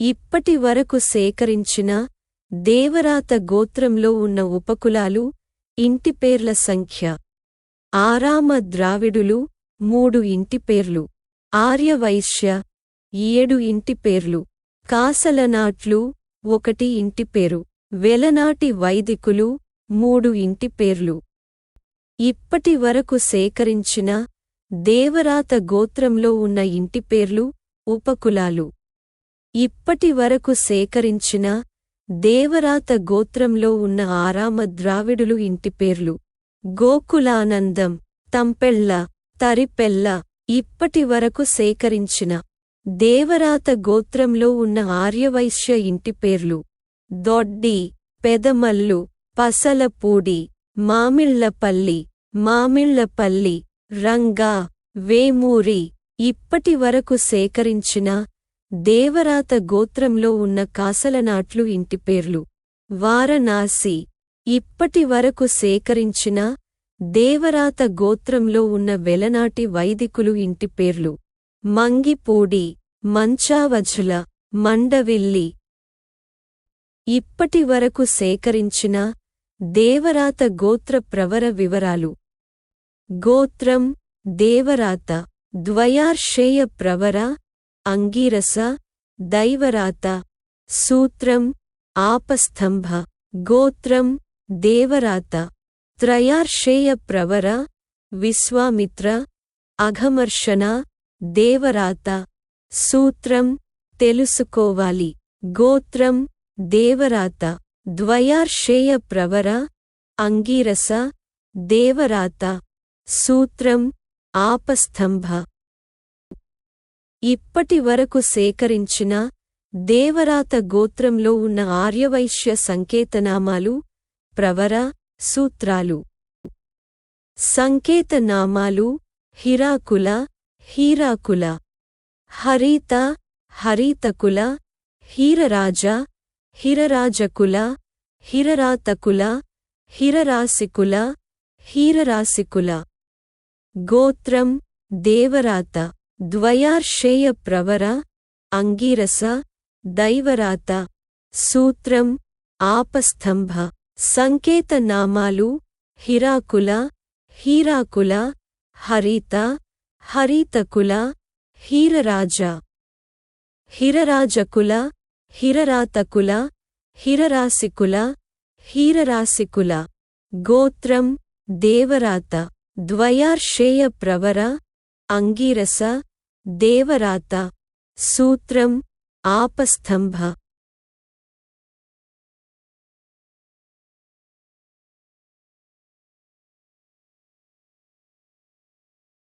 ఇప్పటి వరకు సేకరించిన దేవరాత గోత్రంలో ఉన్న ఉపకులాలు ఇంటిపేర్ల సంఖ్య. ఆరామ ద్రావిడులు మూడు ఇంటిపేర్లు ఆర్యవైశ్య ఏడు ఇంటిపేర్లు కాసలనాట్లు ఒకటి ఇంటిపేరు వెలనాటి వైదికులు మూడు ఇంటిపేర్లు ఇప్పటి వరకు సేకరించిన దేవరాత గోత్రంలో ఉన్న ఇంటిపేర్లు ఉపకులాలు. ఇప్పటి వరకు సేకరించిన దేవరాత గోత్రంలో ఉన్న ఆరామ ద్రావిడులు ఇంటిపేర్లు గోకులానందం తంపెళ్ళ తరిపెల్ల ఇప్పటి వరకు సేకరించిన దేవరాత గోత్రంలో ఉన్న ఆర్యవైశ్య ఇంటి పేర్లు. దొడ్డి పెదమల్లు పసలపూడి మామిళ్ళపల్లి మామిళ్ళపల్లి రంగా వేమూరి ఇప్పటి వరకు సేకరించిన దేవరాత గోత్రంలో ఉన్న కాసలనాట్లు ఇంటి పేర్లు. వారణాసి. ఇప్పటి వరకు సేకరించిన దేవరాత గోత్రంలో ఉన్న వెలనాటి వైదికులు ఇంటి పేర్లు. మంగిపూడి మంచావజుల మండవిల్లి. ఇప్పటి వరకు సేకరించిన దేవరాత గోత్ర ప్రవర వివరాలు. గోత్రం దేవరాత ద్వయార్షేయ ప్రవర అంగీరస దైవరాత సూత్రం ఆపస్తంభ గోత్రం దేవరాత త్రయార్షేయ ప్రవర విశ్వామిత్ర అఘమర్షణ దేవరాత సూత్రం తెలుసుకోవాలి గోత్రం దేవరాత ద్వయార్షేయ ప్రవర అంగీరస దేవరాత సూత్రం ఆపస్తంభ ఇప్పటి వరకు సేకరించిన దేవరాత గోత్రంలో ఉన్న ఆర్యవైశ్య సంకేతనామాలు ప్రవర సూత్రాలు. సంకేతనామాలు హిరాకుల హీరాకుల. హరిత హరితకుల. హీరరాజ హిరరాజకుల. హిరరాతకుల. హిరరాసికుల హీరరాసికుల గోత్రం దేవరాత. ద్వయార్షేయ ప్రవర అంగీరస దైవరాత సూత్రం ఆపస్తంభ సంకేతనామాలు హిరాకుల హీరాకుల హరిత హరితకుల హీరరాజ హిరరాజకుల హిరరాతకుల హిరరాసికుల హీరరాసికుల గోత్రం దేవరాత ద్వయార్షేయ ప్రవర అంగీరస దేవరాత సూత్రం ఆపస్తంభ